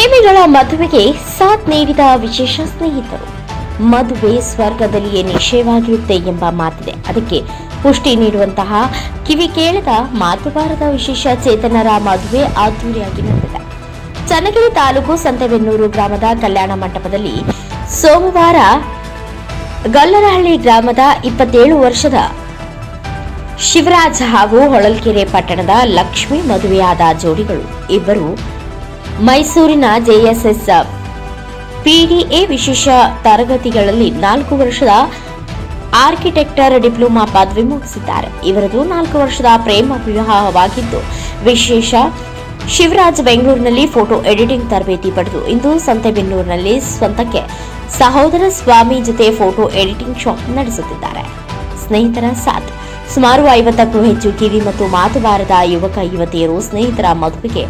ಪ್ರೇಮಿಗಳ ಮದುವೆಗೆ ಸಾಥ್ ನೀಡಿದ ವಿಶೇಷ ಸ್ನೇಹಿತರು. ಮದುವೆ ಸ್ವರ್ಗದಲ್ಲಿಯೇ ನಿಶ್ಚಯವಾಗಿರುತ್ತೆ ಎಂಬ ಮಾತಿದೆ. ಅದಕ್ಕೆ ಪುಷ್ಟಿ ನೀಡುವಂತಹ ಕಿವಿ ಕೇಳದ ಮಾತುಬಾರದ ವಿಶೇಷ ಚೇತನರ ಮದುವೆ ಅದ್ದೂರಿಯಾಗಿ ನಡೆದಿದೆ. ಚನ್ನಗಿರಿ ತಾಲೂಕು ಸಂತೆಬೆನ್ನೂರು ಗ್ರಾಮದ ಕಲ್ಯಾಣ ಮಂಟಪದಲ್ಲಿ ಸೋಮವಾರ ಗಲ್ಲರಹಳ್ಳಿ ಗ್ರಾಮದ ಇಪ್ಪತ್ತೇಳು ವರ್ಷದ ಶಿವರಾಜ್ ಹಾಗೂ ಹೊಳಲ್ಕೆರೆ ಪಟ್ಟಣದ ಲಕ್ಷ್ಮಿ ಮದುವೆಯಾದ ಜೋಡಿಗಳು ಇಬ್ಬರು ಮೈಸೂರಿನ ಜೆಎಸ್ಎಸ್ ಪಿಡಿಎ ವಿಶೇಷ ತರಗತಿಗಳಲ್ಲಿ ನಾಲ್ಕು ವರ್ಷದ ಆರ್ಕಿಟೆಕ್ಟರ್ ಡಿಪ್ಲೊಮಾ ಪದವಿ ಮುಗಿಸಿದ್ದಾರೆ. ಇವರದು ನಾಲ್ಕು ವರ್ಷದ ಪ್ರೇಮ ವಿವಾಹವಾಗಿದ್ದು, ವಿಶೇಷ ಶಿವರಾಜ್ ಬೆಂಗಳೂರಿನಲ್ಲಿ ಫೋಟೋ ಎಡಿಟಿಂಗ್ ತರಬೇತಿ ಪಡೆದು, ಇಂದು ಸಂತೆಬೆನ್ನೂರಿನಲ್ಲಿ ಸ್ವಂತಕ್ಕೆ ಸಹೋದರ ಸ್ವಾಮಿ ಜೊತೆ ಫೋಟೋ ಎಡಿಟಿಂಗ್ ಶಾಪ್ ನಡೆಸುತ್ತಿದ್ದಾರೆ. ಸ್ನೇಹಿತರ ಸಾಥ್. ಸುಮಾರು ಐವತ್ತಕ್ಕೂ ಹೆಚ್ಚು ಕಿವಿ ಮತ್ತು ಮಾತುಗಾರದ ಯುವಕ ಯುವತಿಯರು ಸ್ನೇಹಿತರ ಮದುವೆಗೆ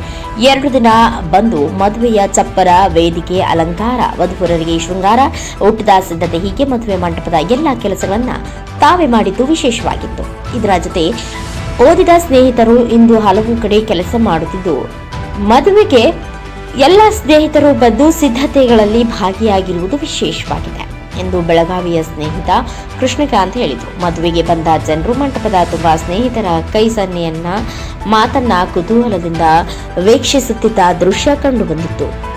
ಎರಡು ದಿನ ಬಂದು ಮದುವೆಯ ಚಪ್ಪರ, ವೇದಿಕೆ, ಅಲಂಕಾರ, ವಧುವರರಿಗೆ ಶೃಂಗಾರ, ಊಟದ ಸಿದ್ಧತೆ, ಹೀಗೆ ಮದುವೆ ಮಂಟಪದ ಎಲ್ಲ ಕೆಲಸಗಳನ್ನು ತಾವೇ ಮಾಡಿದ್ದು ವಿಶೇಷವಾಗಿತ್ತು. ಇದರ ಜೊತೆ ಓದಿದ ಸ್ನೇಹಿತರು ಇಂದು ಹಲವು ಕಡೆ ಕೆಲಸ ಮಾಡುತ್ತಿದ್ದು, ಮದುವೆಗೆ ಎಲ್ಲ ಸ್ನೇಹಿತರು ಬಂದು ಸಿದ್ಧತೆಗಳಲ್ಲಿ ಭಾಗಿಯಾಗಿರುವುದು ವಿಶೇಷವಾಗಿದೆ. ಎಂದು ಬೆಳಗಾವಿಯ ಸ್ನೇಹಿತ ಕೃಷ್ಣಕಾಂತ್ ಹೇಳಿದರು. ಮದುವೆಗೆ ಬಂದ ಜನರು ಮಂಟಪದ ತುಂಬಾ ಸ್ನೇಹಿತರ ಕೈ ಸನ್ನೆಯನ್ನ ಮಾತನ್ನ ಕುತೂಹಲದಿಂದ ವೀಕ್ಷಿಸುತ್ತಿದ್ದ ದೃಶ್ಯ ಕಂಡುಬಂದಿತ್ತು.